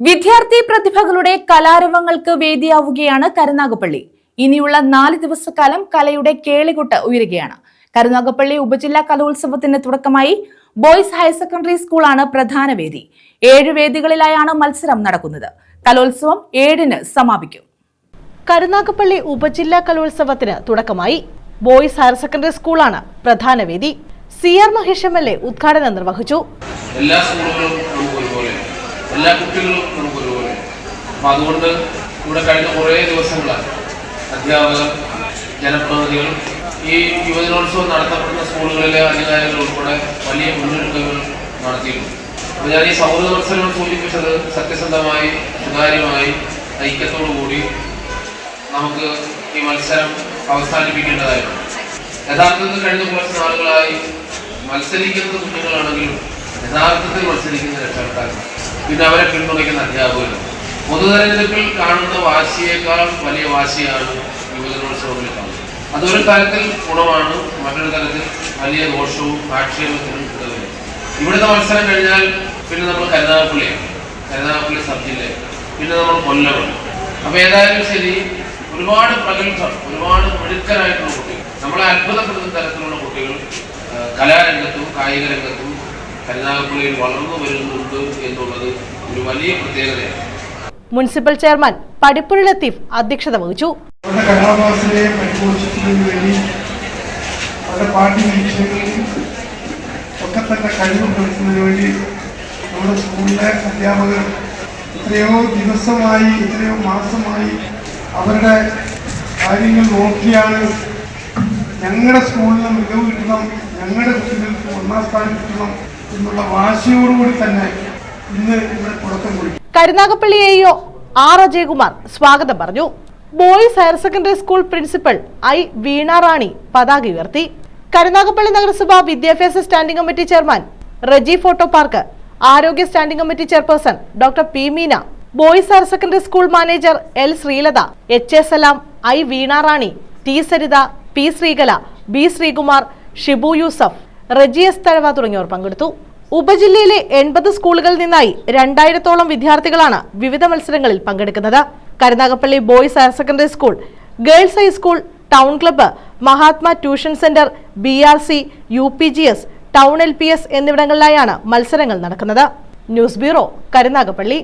വിദ്യാർത്ഥി പ്രതിഭകളുടെ കലാരൂപങ്ങൾക്ക് വേദിയാവുകയാണ് കരുനാഗപ്പള്ളി. ഇനിയുള്ള നാല് ദിവസക്കാലം കലയുടെ കേളികൊട്ട് ഉയരുകയാണ്. കരുനാഗപ്പള്ളി ഉപജില്ലാ കലോത്സവത്തിന് തുടക്കമായി ബോയ്സ് ഹയർ സെക്കൻഡറി സ്കൂളാണ് പ്രധാന വേദി. ഏഴ് വേദികളിലായാണ് മത്സരം നടക്കുന്നത്. കലോത്സവം ഏഴിന് സമാപിക്കും. കരുനാഗപ്പള്ളി ഉപജില്ലാ കലോത്സവത്തിന് തുടക്കമായി ബോയ്സ് ഹയർ സെക്കൻഡറി സ്കൂളാണ് പ്രധാന വേദി. C R Mahesh M L A ഉദ്ഘാടനം നിർവഹിച്ചു. എല്ലാ സ്കൂളുകളും എല്ലാ കുട്ടികളും നമുക്ക് ഒരുപോലെ അപ്പം അതുകൊണ്ട് ഇവിടെ കഴിഞ്ഞ കുറേ ദിവസങ്ങളായി അധ്യാപകർ ജനപ്രതിനിധികൾ ഈ യുവജനോത്സവം നടത്തപ്പെടുന്ന സ്കൂളുകളിലെ അധികാരികൾ ഉൾപ്പെടെ വലിയ മുന്നൊരുക്കങ്ങൾ നടത്തിയിട്ടുണ്ട്. അപ്പോൾ ഞാൻ ഈ സൗഹൃദ മത്സരം സൂചിപ്പിച്ചത് സത്യസന്ധമായി സുതാര്യമായി ഐക്യത്തോടു കൂടി നമുക്ക് ഈ മത്സരം അവസാനിപ്പിക്കേണ്ടതായിരുന്നു യഥാർത്ഥത്തിൽ കഴിഞ്ഞ കുറച്ച് നാളുകളായി മത്സരിക്കുന്ന കുഞ്ഞുങ്ങളാണെങ്കിലും യഥാർത്ഥത്തിൽ മത്സരിക്കുന്ന രക്ഷകർത്താക്കൾ പിന്നെ അവരെ പിന്തുണയ്ക്കുന്ന അധ്യാപകരും. പൊതുതെരഞ്ഞെടുപ്പിൽ കാണുന്ന വാശിയേക്കാൾ വലിയ വാശിയാണ് യുവജനോത്സവങ്ങളിൽ കാണുന്നത് അതൊരു തരത്തിൽ ഗുണമാണ് മറ്റൊരു തരത്തിൽ വലിയ ദോഷവും ആക്ഷേപത്തിനും ഇടവരും ഇവിടുത്തെ മത്സരം കഴിഞ്ഞാൽ പിന്നെ നമ്മൾ കരുനാഗപ്പള്ളിയാണ്. കരുനാഗപ്പള്ളി സബ് ജില്ലയാണ് പിന്നെ നമ്മൾ കൊല്ലമാണ്. അപ്പൊ ഏതായാലും ശരി ഒരുപാട് പ്രഗത്ഭർ ഒരുപാട് മിടുക്കരായിട്ടുള്ള കുട്ടികൾ. നമ്മളെ അത്ഭുതപ്പെടുത്തുന്ന തരത്തിലുള്ള കുട്ടികൾ കലാരംഗത്തും കായിക രംഗത്തും കരുനാഗപ്പള്ളിയിൽ വളർന്നു വരുന്നുണ്ട് എന്നുള്ളത് ഒരു വലിയ പ്രത്യേകതയാണ്. മുനിസിപ്പൽ ചെയർമാൻ പടിപ്പുഴ ലത്തീഫ് അധ്യക്ഷത വഹിച്ചു. പരിപോഷിക്കുന്നതിന് വേണ്ടി അവരുടെ പാർട്ടി നിരീക്ഷണങ്ങളിൽ ഒക്കെ തന്നെ കഴിവ് കൊടുക്കുന്നതിന് വേണ്ടി നമ്മുടെ സ്കൂളിലെ അധ്യാപകർ എത്രയോ ദിവസമായി എത്രയോ മാസമായി അവരുടെ കാര്യങ്ങൾ നോക്കിയാണ് ഞങ്ങളുടെ സ്കൂളിന് മികവ് കിട്ടണം ഞങ്ങളുടെ കുട്ടികൾക്ക് ഒന്നാം സ്ഥാനം കിട്ടണം എന്നുള്ള വാശിയോടുകൂടി തന്നെ ഇന്ന് ഇവിടെ തുടക്കം കുറിക്കും. കരുനാഗപ്പള്ളി എഇഒ ആർ അജയകുമാർ സ്വാഗതം പറഞ്ഞു. Boys higher secondary school principal I Veena Rani പതാക ഉയർത്തി. കരുനാഗപ്പള്ളി നഗരസഭ വിദ്യാഭ്യാസ standing committee chairman Reji photo park. ആരോഗ്യ standing committee chairperson doctor P Meena. Boys higher secondary school manager L Sreelatha H S എല്ലാം I Veena Rani T Saritha P Sreekala B Sreekumar Shibu Yusuf. റജിയസ് Thazhava തുടങ്ങിയവർ പങ്കെടുത്തു. ഉപജില്ലയിലെ എൺപത് സ്കൂളുകളിൽ നിന്നായി രണ്ടായിരത്തോളം വിദ്യാർത്ഥികളാണ് വിവിധ മത്സരങ്ങളിൽ പങ്കെടുക്കുന്നത്. Karunagappally boys higher secondary school girls high school town club Mahatma tuition centre B R C U P G S town L P S എന്നിവിടങ്ങളിലായാണ് മത്സരങ്ങൾ നടക്കുന്നത്. News bureau Karunagappally.